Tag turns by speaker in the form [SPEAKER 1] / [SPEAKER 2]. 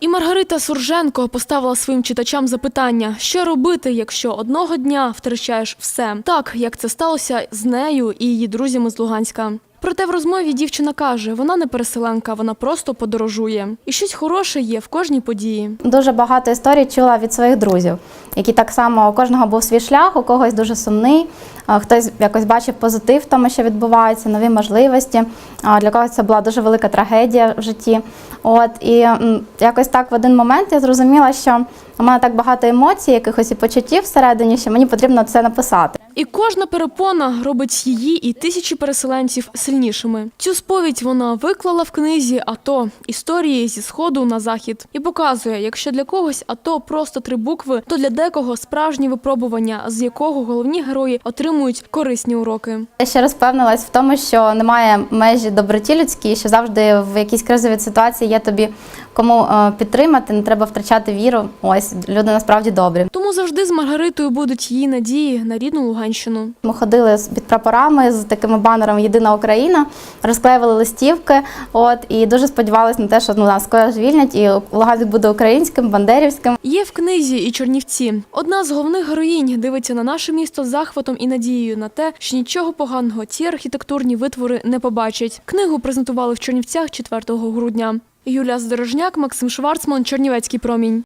[SPEAKER 1] І Маргарита Сурженко поставила своїм читачам запитання, що робити, якщо одного дня втрачаєш все, так як це сталося з нею і її друзями з Луганська. Проте в розмові дівчина каже, вона не переселенка, вона просто подорожує. І щось хороше є в кожній події.
[SPEAKER 2] Дуже багато історій чула від своїх друзів, які так само у кожного був свій шлях, у когось дуже сумний, хтось якось бачив позитив в тому, що відбувається, нові можливості. Для когось це була дуже велика трагедія в житті. От і якось так в один момент я зрозуміла, що у мене так багато емоцій, якихось і почуттів всередині, що мені потрібно це написати.
[SPEAKER 1] І кожна перепона робить її і тисячі переселенців сильнішими. Цю сповідь вона виклала в книзі АТО історії зі сходу на захід і показує, якщо для когось АТО просто три букви, то для декого справжні випробування, з якого головні герої отримують корисні уроки.
[SPEAKER 2] Я ще раз впевнилась в тому, що немає межі доброті людській, що завжди в якійсь кризовій ситуації є тобі кому е, підтримати, не треба втрачати віру. Ось люди насправді добрі.
[SPEAKER 1] Тому Маргаритою будуть її надії на рідну Луганщину.
[SPEAKER 2] Ми ходили під прапорами з такими банерами Єдина Україна, розклеювали листівки. От і дуже сподівалися на те, що ну нас скоро звільнять, і Луганськ буде українським, бандерівським.
[SPEAKER 1] Є в книзі і Чернівці. Одна з головних героїнь дивиться на наше місто з захватом і надією на те, що нічого поганого ці архітектурні витвори не побачать. Книгу презентували в Чернівцях 4 грудня. Юлія Здорожняк, Максим Шварцман, Чернівецький промінь.